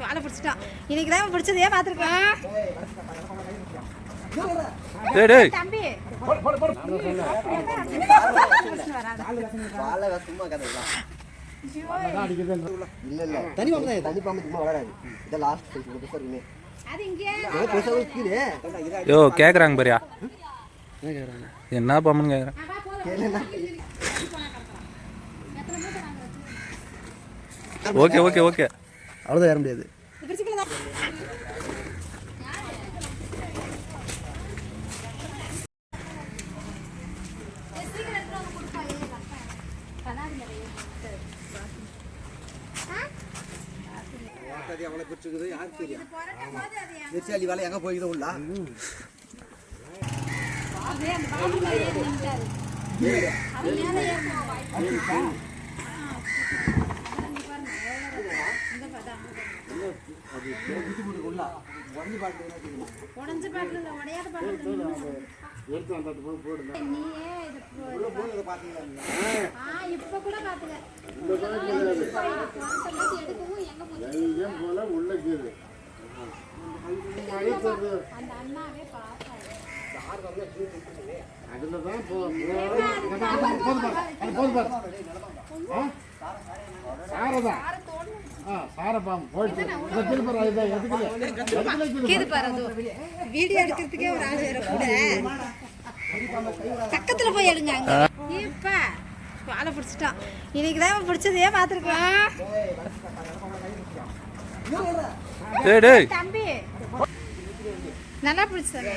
வாழை பிடிச்சிட்டான் இன்னைக்கு தான் பிடிச்சதையே பார்த்துருக்கேன் தம்பி சும்மா கதைதான் இல்ல இல்ல தனி பாம்பு தான் தனி பாம்பு சும்மா வளராது இதான் லாஸ்ட் சைஸ் இருக்குமே ஏதோ பெருசா இருக்குது யோ கேட்குறாங்க பாரியா. என்ன பாம்புன்னு கேட்குறேன் ஓகே ஓகே ஓகே. அவ்வளோதான் ஏற முடியாது. அவ்வளோ பிடிச்சிருக்குது யாருக்கு தெரியும் நெச்சாலி வேலை எங்கே போய்க்குது உள்ள உடஞ்ச பாட்டில் உடையாத பாட்டில் எடுத்து அந்த இடத்துல போய் போடுங்க நீயே இது போ- ஆ இப்போ கூட பார்த்துக்க எடுக்கவும் எங்க போய் எங்கேயும் போல உள்ள தருது அந்த அண்ணாவே அதுல தான் போ போதும் சாரதான் வீடியோ எடுக்கிறதுக்கே ஒரு ஆள் வேற கூட. பக்கத்துல போய் எடுங்க அங்க. இப்ப வாழை பிடிச்சிட்டான். இன்னைக்கு தான் பிடிச்சதையே டேய். தம்பி நல்லா பிடிச்சது.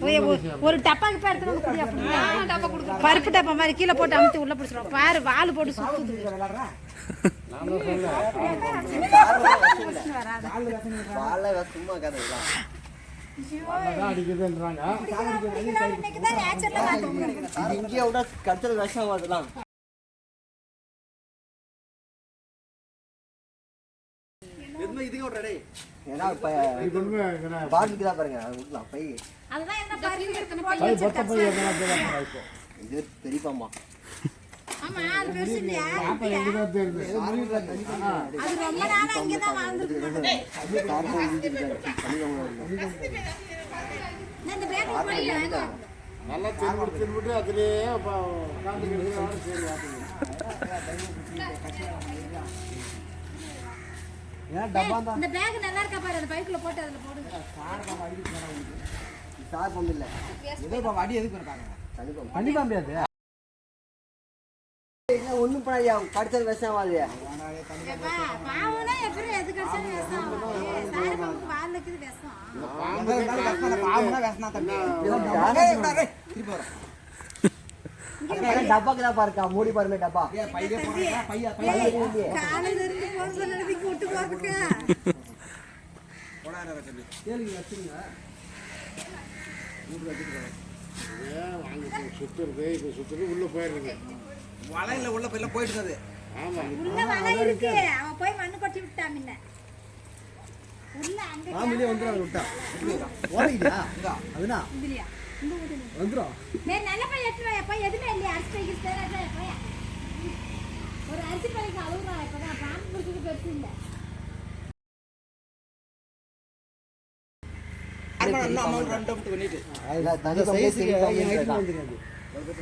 ஒரே ஒரு- ஒரு டப்பா கிட்ட எடுத்து வந்து குடி அப்படின்னா பருப்பு டப்பா மாதிரி கீழே போட்டு அமுத்தி உள்ள பிடிச்சிரும் பாரு வால் போட்டு சுத்துது. வாழை சும்மா கதைதான் அதான் அடிக்குதுன்றாங்க ஏன்னா இப்போ பாட்டுக்கு தான் பாருங்க அது விடலாம் பை. இது பெரிய பாம்பா ஆமா அது பெருசு இல்லையா? அப்போ எங்க தான் தெரியுது ஆ அது ரொம்ப நாள் அங்கே தான் வாழ்ந்துருக்கு இந்த பேக்கரி போயிடல நல்லா திரும்பிட்டு திரும்பிட்டு அதுலயே அப்போ டப்பா தான் இந்த பேக் நல்லா இருக்கா பாரு அந்த பைக்குள்ள போட்டு அதுல போடுங்க சார் பாம்பு இல்லை ஏதோ இப்போ அடி எதுக்கு இருக்காங்க தனி பாம்பு கண்டிப்பா முடியாது ஒன்றும் பண்ணாதியா கடைசியில் விஷம் அது பாவம்னா எப்படி எது கிடைச்சாலும் விஷம் ஆகும். சாரி பாம்புக்கு வால்ல இருக்குது விஷம். பாம்புனா வேசனா தம்பி திருப்பி டப்பாக்கு தான் பாருக்கா? மூடி பாருங்க டப்பா. இப்போ உள்ளே போயிடுறது. வலையில உள்ள போய் போயிட்டு இருந்தது ஆமாம் உள்ள வலை இருக்கு. அவன் போய் மண்ணு கொட்டி விட்டான் முன்ன. உள்ள அங்க பாம்புலேயே வந்துடும் அதை விட்டா. ஓடிக்கிட்டியா? அதுனா? இதுலயா? வந்துடும் டேய், நல்ல பை எடுத்துட்டு வாயா. போய் எதுவுமே இல்லையா? அரிசி பைக்கு தேவை, போயா. ஒரு அரிசி பைக்கு பாம்பு பெருசு இல்லை. தனி பாம்பு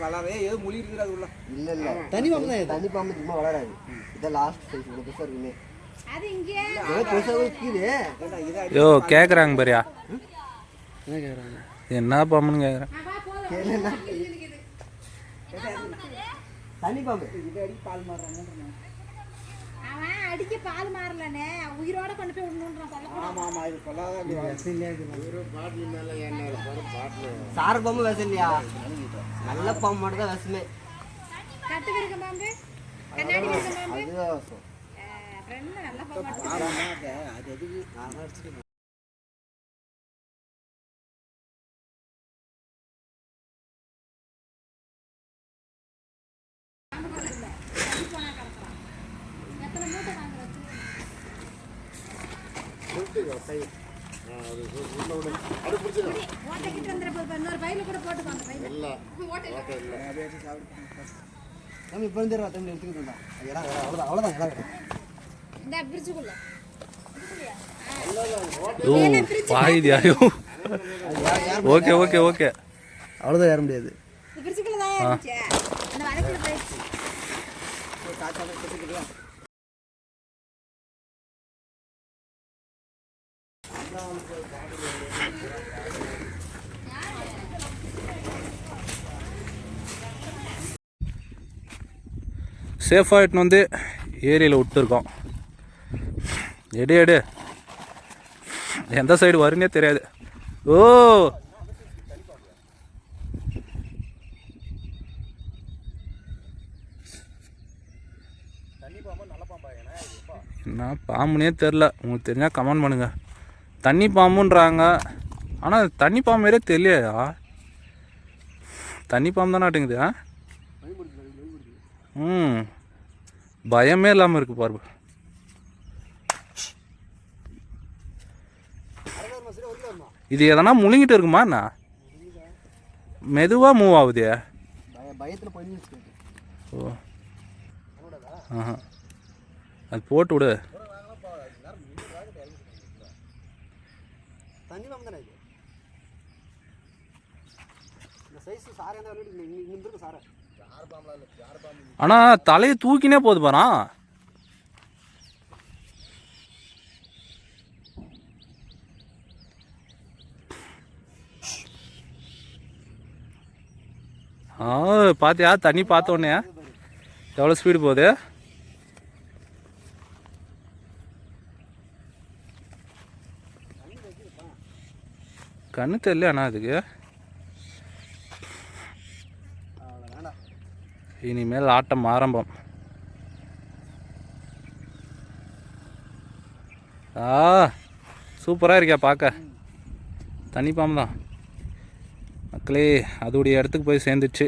வளரே ஏதோ மொழி இருக்குது அது உள்ள. இல்ல இல்ல. தனி பாம்பு தான் தனி பாம்பு சும்மா வளராது இதான் லாஸ்ட் சைஸ் இவ்வளோ பெருசா இருக்குமே. யோ கேட்குறாங்க பாரியா. என்ன பாம்புன்னு கேட்குறேன் அவா போதும் கேளுண்ணா. தனி பாம்பு. அவன் அடிக்க பால் மாறலனே உயிரோட கொண்டு போய் விடணுன்றான் சொல்லக்கூடாது. ஆமா ஆமா இது கொள்ளாத ஒரு பாட்டில் மேலே என்ன இருப்பாரு பாட்டில். சார பாம்பு விஷம் இல்லையா நல்ல பாம்பு மட்டும் தான் விஷமே கட்டு கிடக்க பாம்பு? கண்ணாடி பாம்பு? என்ன நல்ல பாம்பு அது எதுக்கு மூட்டை வாங்குறது ஆ அது உள்ள விட அது பிடிச்சிடும் ஓட்டை கிட்ட வந்துட போது இன்னொரு பையில கூட போட்டுக்கோ அந்த பையில இல்லை ஓட்டை இல்லை தம்பி இப்போ இருந்துடுறா தம்பி எடுத்துக்கிட்டு இடம் வேற அவ்வளோதான் அவ்வளோதான் இடம் இந்த பிரிச்சுக்குள்ள ஓ பாயுதியாயோ ஓகே ஓகே ஓகே அவ்வளோதான் ஏற முடியாது இந்த பிரிச்சுக்குள்ள தான் இருந்துச்சு அந்த வழக்கில் போயிடுச்சு சேஃபாக எடுத்துன்னு வந்து ஏரியில் விட்டுருக்கோம். எடு எடு. எந்த சைடு வருன்னே தெரியாது. ஓ! என்ன பாம்புனே தெரில. உங்களுக்கு தெரிஞ்சால் கமெண்ட் பண்ணுங்க. தண்ணி பாம்புன்றாங்க. ஆனால் தண்ணி பாம்பு மாரியே தெரியலையா? தண்ணி பாம்பு தானே ஆட்டுங்குது ஆ? ம். பயமே இல்லாமல் இருக்கு பாரு இது எதனா முழுங்கிட்டு இருக்குமா என்ன? மெதுவாக மூவ் ஆகுதே. ஓ. ஆஹா. அது போட்டு விடு தண்ணி பாம்பு தானே இது இந்த சைஸ் சாரை இருந்தால் இங்கே இங்கே இருக்கு சாரை ஆனால் தலையை தூக்கினே போகுது பாரா ஆ பாத்தியா? தண்ணி பார்த்த உடனே. எவ்வளோ ஸ்பீடு போகுது? கண்ணு தெரியல அண்ணா அதுக்கு? இனிமேல் ஆட்டம் ஆரம்பம். ஆ சூப்பராக இருக்கியா பார்க்க தண்ணி பாம்பு தான். மக்களே அதோடைய இடத்துக்கு போய் சேர்ந்துச்சு.